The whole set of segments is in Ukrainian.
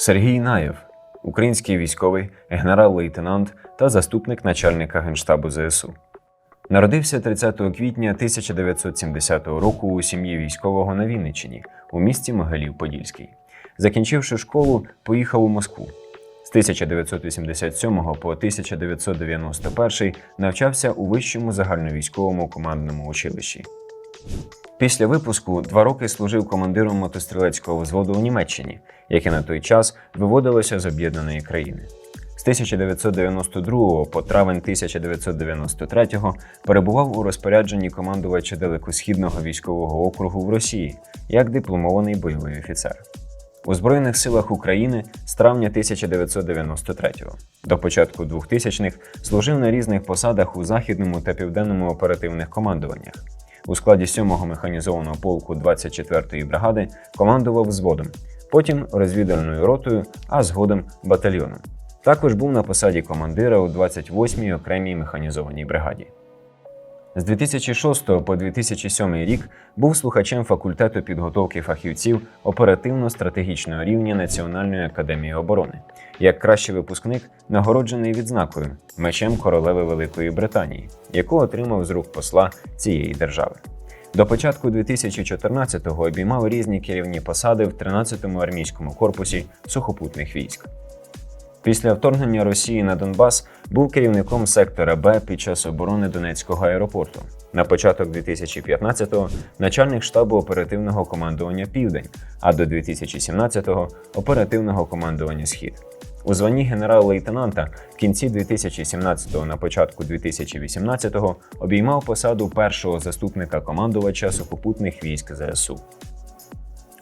Сергій Наєв, український військовий, генерал-лейтенант та заступник начальника генштабу ЗСУ. Народився 30 квітня 1970 року у сім'ї військового на Вінниччині у місті Могилів-Подільський. Закінчивши школу, поїхав у Москву. З 1987 по 1991 навчався у вищому загальновійськовому командному училищі. Після випуску два роки служив командиром мотострілецького взводу у Німеччині, яке на той час виводилося з об'єднаної країни. З 1992 по травень 1993 перебував у розпорядженні командувача далекосхідного військового округу в Росії як дипломований бойовий офіцер. У Збройних силах України з травня 1993 до початку 2000-х служив на різних посадах у західному та південному оперативних командуваннях. У складі 7-го механізованого полку 24-ї бригади командував взводом, потім розвідальною ротою, а згодом батальйоном. Також був на посаді командира у 28-й окремій механізованій бригаді. З 2006 по 2007 рік був слухачем факультету підготовки фахівців оперативно-стратегічного рівня Національної академії оборони. Як кращий випускник нагороджений відзнакою мечем королеви Великої Британії, яку отримав з рук посла цієї держави. До початку 2014-го обіймав різні керівні посади в 13-му армійському корпусі сухопутних військ. Після вторгнення Росії на Донбас був керівником сектора Б під час оборони Донецького аеропорту. На початок 2015-го начальник штабу оперативного командування Південь, а до 2017-го оперативного командування Схід. У званні генерал-лейтенанта в кінці 2017-го на початку 2018-го обіймав посаду першого заступника командувача сухопутних військ ЗСУ.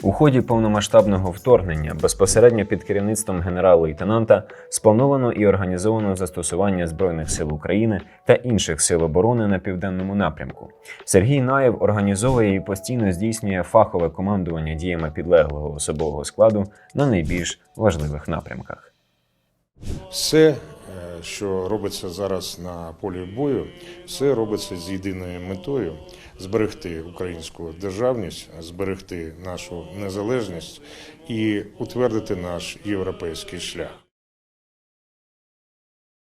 У ході повномасштабного вторгнення безпосередньо під керівництвом генерал-лейтенанта сплановано і організовано застосування Збройних сил України та інших сил оборони на південному напрямку. Сергій Наєв організовує і постійно здійснює фахове командування діями підлеглого особового складу на найбільш важливих напрямках. Все, що робиться зараз на полі бою, все робиться з єдиною метою зберегти українську державність, зберегти нашу незалежність і утвердити наш європейський шлях.